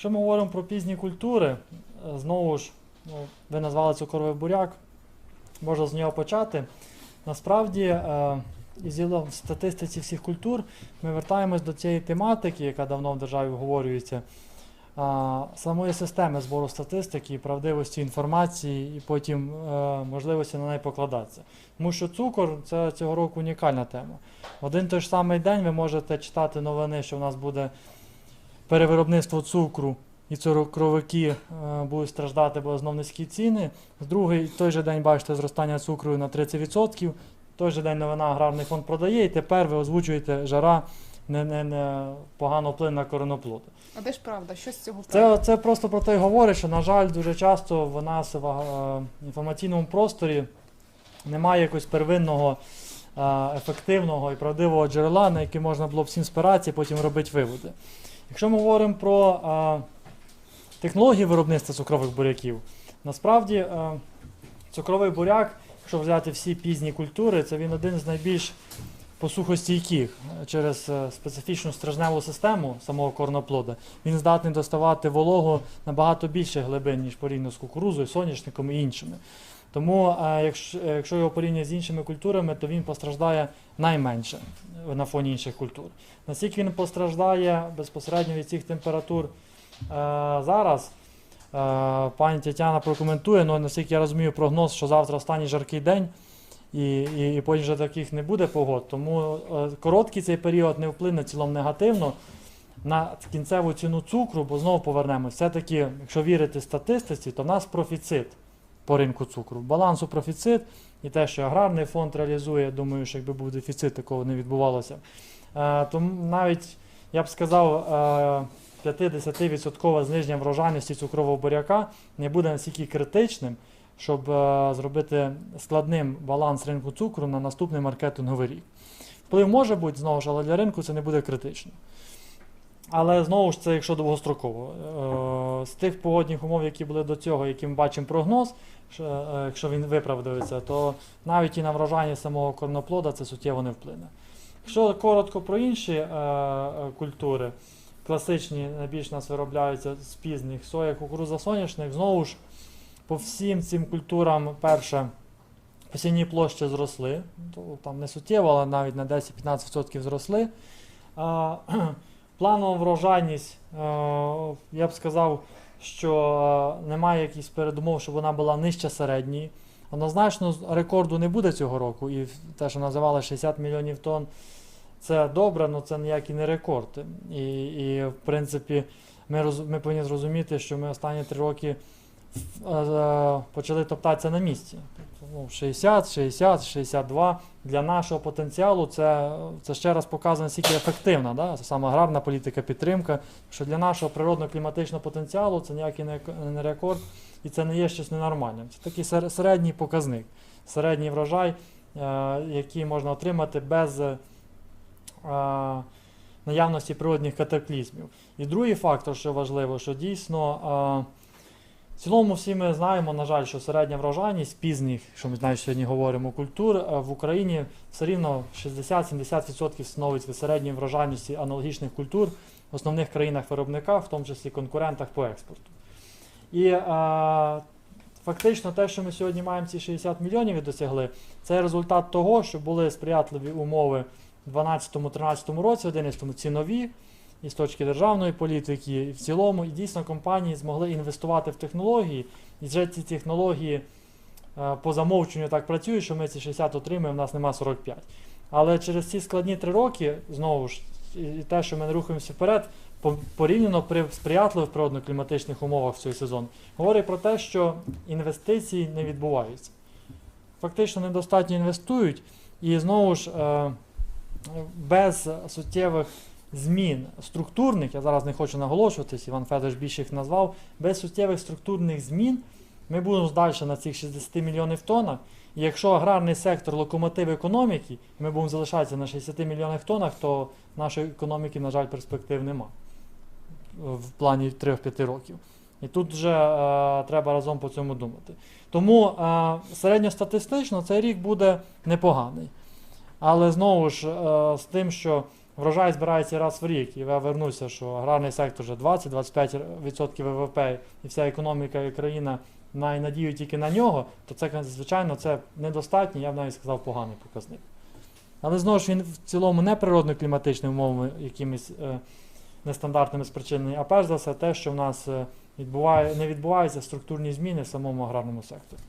Якщо ми говоримо про пізні культури, е, знову ж, ну, ви назвали цукровий буряк, можна з нього почати. Насправді, е, і зіло в статистиці всіх культур ми вертаємось до цієї тематики, яка давно в державі обговорюється, самої системи збору статистики, правдивості інформації і потім е, можливості на неї покладатися. Тому що цукор це цього року унікальна тема. В один той ж самий день ви можете читати новини, що в нас буде перевиробництво цукру, і цукровики е, будуть страждати, бо знов низькі ціни. З другий той же день бачите зростання цукру на 30%. Той же день новина аграрний фонд продає, і тепер ви озвучуєте жара не, не, не погано вплине на короноплоди. А де ж правда? Що з цього правда? Це, це просто про те й говорить, що, на жаль, дуже часто в нас в е, інформаційному просторі немає якогось первинного, е, ефективного і правдивого джерела, на яке можна було б всім спиратися і потім робити виводи. Якщо ми говоримо про е, технології виробництва цукрових буряків, насправді е, цукровий буряк, якщо взяти всі пізні культури, це він один з найбільш посухостійких е, через е, специфічну стражневу систему самого корноплода. Він здатний доставати вологу набагато більше глибин, ніж порівняно з кукурузою, соняшником і іншими. Тому, е, якщо, е, якщо його порівняти з іншими культурами, то він постраждає найменше на фоні інших культур. Наскільки він постраждає безпосередньо від цих температур е, зараз, пані Тетяна прокоментує, але наскільки я розумію, прогноз, що завтра останній жаркий день. І, і, і потім вже таких не буде погод. Тому е, короткий цей період не вплине цілом негативно на кінцеву ціну цукру, бо знову повернемось. Все-таки, якщо вірити статистиці, то в нас профіцит по ринку цукру. Балансу профіцит і те, що аграрний фонд реалізує, думаю, що якби був дефіцит, такого не відбувалося. Е, тому навіть я б сказав, е, 50% зниження врожайності цукрового буряка не буде настільки критичним, щоб е, зробити складним баланс ринку цукру на наступний маркетинговий рік. Вплив може бути знову ж, але для ринку це не буде критично. Але знову ж це якщо довгостроково. Е, З тих погодних умов, які були до цього, які ми бачимо прогноз, е, якщо він виправдується, то навіть і на врожання самого корноплода це суттєво не вплине. Якщо коротко про інші е, культури, класичні найбільш нас виробляються з пізніх соя, кукуруза, соняшник, знову ж по всім цим культурам, перше, посівні площі зросли, там не суттєво, але навіть на 10-15% зросли. Планова врожайність, е, я б сказав, що е, немає якихось передумов, щоб вона була нижче середньої. Однозначно рекорду не буде цього року, і те, що називали 60 мільйонів тонн, це добре, але це ніякий не рекорд. І, і в принципі, ми, роз, ми повинні зрозуміти, що ми останні три роки почали топтатися на місці. Тобто, ну, 60, 60, 62. Для нашого потенціалу це, це ще раз показує, наскільки ефективна да? саме аграрна політика, підтримка. Що для нашого природно-кліматичного потенціалу це ніякий не рекорд і це не є щось ненормальним. Це такий середній показник, середній врожай, е, який можна отримати без е, наявності природних катаклізмів. І другий фактор, що важливо, що дійсно. Е, цілому всі ми знаємо, на жаль, що середня врожайність пізніх, що ми знаємо, сьогодні говоримо, культур е, в Україні все рівно 60-70% становить від середньої врожайності аналогічних культур в основних країнах-виробниках, в тому числі конкурентах по експорту. І е, фактично те, що ми сьогодні маємо ці 60 мільйонів і досягли, це результат того, що були сприятливі умови в 2012-2013 році, 2011 цінові і з точки державної політики, і в цілому, і дійсно компанії змогли інвестувати в технології, і вже ці технології е, по замовченню так працюють, що ми ці 60 отримаємо, в нас нема 45. Але через ці складні три роки, знову ж, і те, що ми не рухаємося вперед, порівняно при сприятливих природно-кліматичних умовах в цей сезон, говорить про те, що інвестиції не відбуваються. Фактично недостатньо інвестують, і знову ж е, без суттєвих змін структурних, я зараз не хочу наголошуватись, Іван Федорович більше їх назвав, без суттєвих структурних змін ми будемо далі на цих 60 мільйонів тоннах. І якщо аграрний сектор локомотив економіки, і ми будемо залишатися на 60 мільйонах тоннах, то нашої економіки, на жаль, перспектив нема в плані 3-5 років. І тут вже е, треба разом по цьому думати. Тому е, середньостатистично цей рік буде непоганий. Але знову ж е, з тим, що врожай збирається раз в рік, і я вернуся, що аграрний сектор вже 20-25% ВВП і вся економіка і країна має надію тільки на нього, то це, звичайно, це недостатній, я б навіть сказав, поганий показник. Але знову ж він в цілому не природно-кліматичними умовами якимись е, нестандартними спричинені, а перш за все те, що в нас е, відбуває, не відбуваються структурні зміни в самому аграрному секторі.